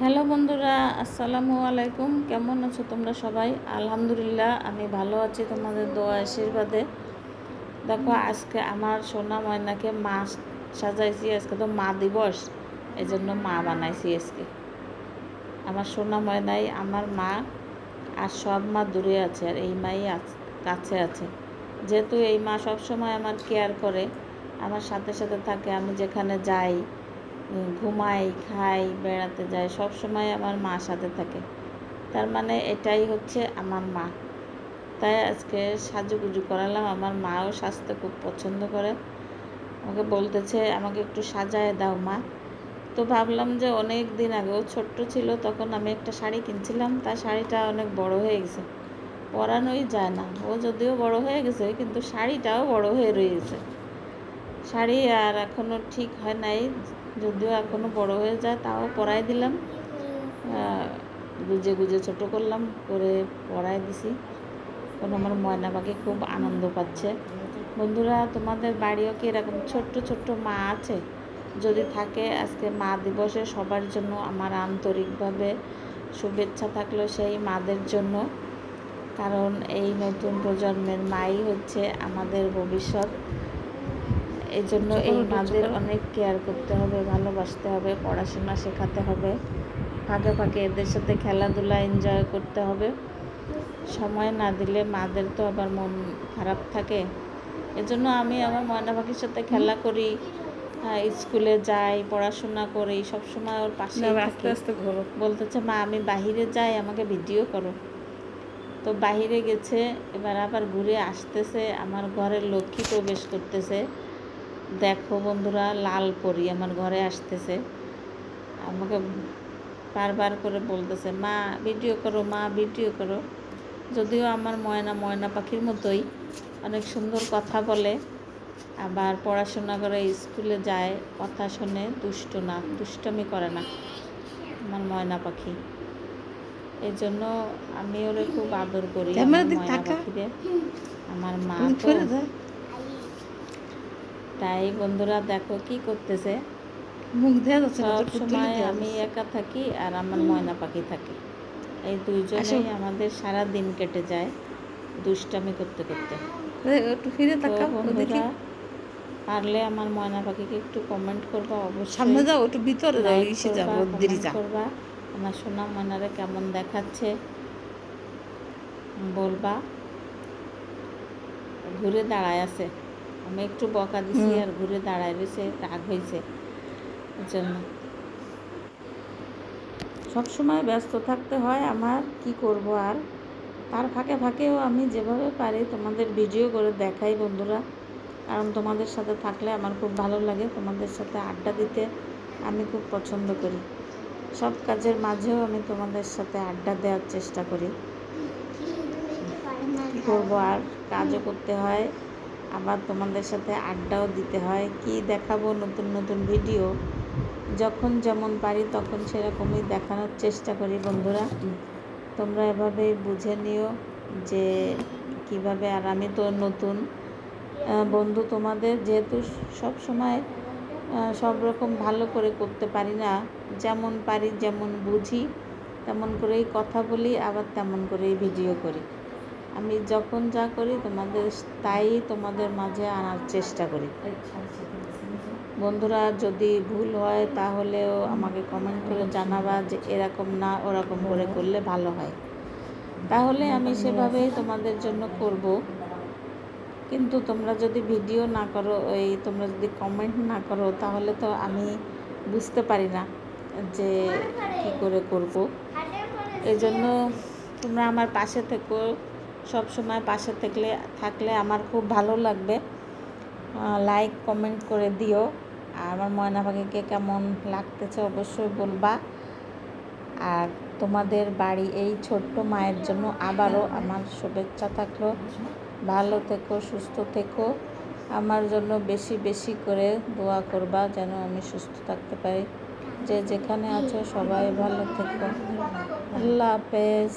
Hello বন্ধুরা, আসসালামু আলাইকুম। কেমন আছো তোমরা সবাই? আলহামদুলিল্লাহ, আমি ভালো আছি তোমাদের দোয়া আশীর্বাদে। দেখো, আজকে আমার সোনা ময়নাকে মা সাজাইছি, আজকে তো মা দিবস এই জন্য মা বানাইছি আজকে। আমার সোনা ময়নাই, আমার মা আর সব মা দূরে আছে, আর এই মাই কাছে আছে। যেহেতু এই মা সবসময় আমার কেয়ার করে, আমার সাথে সাথে থাকে, আমি যেখানে যাই ঘুমাই, খাই, বেড়াতে যাই, সব সময় আমার মা সাথে থাকে। তার মানে এটাই হচ্ছে আমার মা। তাই আজকে সাজুগুজু করালাম। আমার মাও সাজতে খুব পছন্দ করে। আমাকে বলতেছে, আমাকে একটু সাজায় দাও মা। তো ভাবলাম যে অনেক দিন আগে, ও ছোট্ট ছিল, তখন আমি একটা শাড়ি কিনছিলাম। তার শাড়িটা অনেক বড় হয়ে গেছে। পরানোই যায় না। ও যদিও বড় হয়ে গেছে, কিন্তু শাড়িটাও বড় হয়ে রয়েছে। শাড়ি আর এখনও ঠিক হয় নাই, যদিও এখনও বড় হয়ে যায়, তাও পরাই দিলাম। গুজে গুজে ছোট করলাম, করে পরাই দিছি। এখন আমার ময়না পাখি খুব আনন্দ পাচ্ছে। বন্ধুরা, তোমাদের বাড়িও কি এরকম ছোট্ট ছোট্ট মা আছে? যদি থাকে, আজকে মা দিবসে সবার জন্য আমার আন্তরিকভাবে শুভেচ্ছা থাকল সেই মাদের জন্য। কারণ এই নতুন প্রজন্মের মাই হচ্ছে আমাদের ভবিষ্যৎ। এই জন্য এই মাদের অনেক কেয়ার করতে হবে ভালোবাসতে হবে পড়াশোনা শেখাতে হবে। ফাঁকে ফাঁকে এদের সাথে খেলাধুলা এনজয় করতে হবে। সময় না দিলে মাদের তো আবার মন খারাপ থাকে। এজন্য আমি আমার ময়না পাখির সাথে খেলা করি স্কুলে যাই পড়াশোনা করি সবসময় ওর পাশে আস্তে আস্তে ঘোরো বলতেছে মা আমি বাহিরে যাই আমাকে ভিডিও করো। তো বাহিরে গেছে এবার আবার ঘুরে আসতেছে আমার ঘরের লক্ষ্মী প্রবেশ করতেছে। দেখো বন্ধুরা লাল পরি আমার ঘরে আসতেছে। আমাকে বারবার করে বলতেছে মা ভিডিও করো মা ভিডিও করো। যদিও আমার ময়না ময়না পাখির মতোই অনেক সুন্দর কথা বলে আবার পড়াশোনা করে স্কুলে যায় কথা শুনে দুষ্ট না দুষ্টমি করে না আমার ময়না পাখি। এই জন্য আমি ওরে খুব আদর করি ময়না পাখিরে। আমার মা তো তাই বন্ধুরা দেখো কি করতেছে। সব সময় আমি একা থাকি আর আমার ময়না পাখি থাকে। এই দুইজনেই আমাদের সারা দিন কেটে যায় দুষ্টামি করতে করতে। একটু ফিরে বন্ধুরা পারলে আমার ময়না পাখিকে একটু কমেন্ট করবা অবশ্যই সামনে যাও একটু ভিতরে যাও এসে যাও দেরি যাও করবা আমার সোনা ময়নারে কেমন দেখাচ্ছে বলবা। ঘুরে দাঁড়ায় আছে। আমি একটু বকা দিছি আর ঘুরে দাঁড়ায় রয়েছে রাগ হয়েছে জন্য। সবসময় ব্যস্ত থাকতে হয় আমার কি করব আর? তার ফাঁকে ফাঁকেও আমি যেভাবে পারি তোমাদের ভিডিও করে দেখাই বন্ধুরা। কারণ তোমাদের সাথে থাকলে আমার খুব ভালো লাগে তোমাদের সাথে আড্ডা দিতে আমি খুব পছন্দ করি। সব কাজের মাঝেও আমি তোমাদের সাথে আড্ডা দেওয়ার চেষ্টা করি। কী করব আর? কাজও করতে হয়। আবার তোমাদের সাথে আড্ডাও দিতে হয়, কি দেখাবো নতুন নতুন ভিডিও। যখন যেমন পারি তখন সেরকমই দেখানোর চেষ্টা করি বন্ধুরা। তোমরা এভাবেই বুঝে নিও যে কীভাবে আর আমি তো নতুন। বন্ধু তোমাদের যেহেতু সব সময় সব রকম ভালো করে করতে পারি না, যেমন পারি যেমন বুঝি, তেমন করেই কথা বলি, আবার তেমন করেই ভিডিও করি। আমি যখন যা করি তোমাদের তাই তোমাদের মাঝে আনার চেষ্টা করি। বন্ধুরা যদি ভুল হয় তাহলেও আমাকে কমেন্ট করে জানাবা যে এরকম না, ওরকম করে করলে ভালো হয়। তাহলে আমি সেভাবেই তোমাদের জন্য করব। কিন্তু তোমরা যদি ভিডিও না করো ওই তোমরা যদি কমেন্ট না করো, তাহলে তো আমি বুঝতে পারি না যে কী করে করব। এই জন্য তোমরা আমার পাশে থেকো। সব সময় পাশে থাকলে থাকলে আমার খুব ভালো লাগবে। লাইক কমেন্ট করে দিও। আর আমার ময়না পাখিকে কেমন লাগতেছে অবশ্যই বলবা। আর তোমাদের বাড়ি এই ছোট্ট মায়ের জন্য আবারও আমার শুভেচ্ছা থাকল। ভালো থেকো, সুস্থ থেকো। আমার জন্য বেশি বেশি করে দোয়া করবা যেন আমি সুস্থ থাকতে পারি। যে যেখানে আছো সবাই ভালো থেকো। আল্লাহ হাফেজ।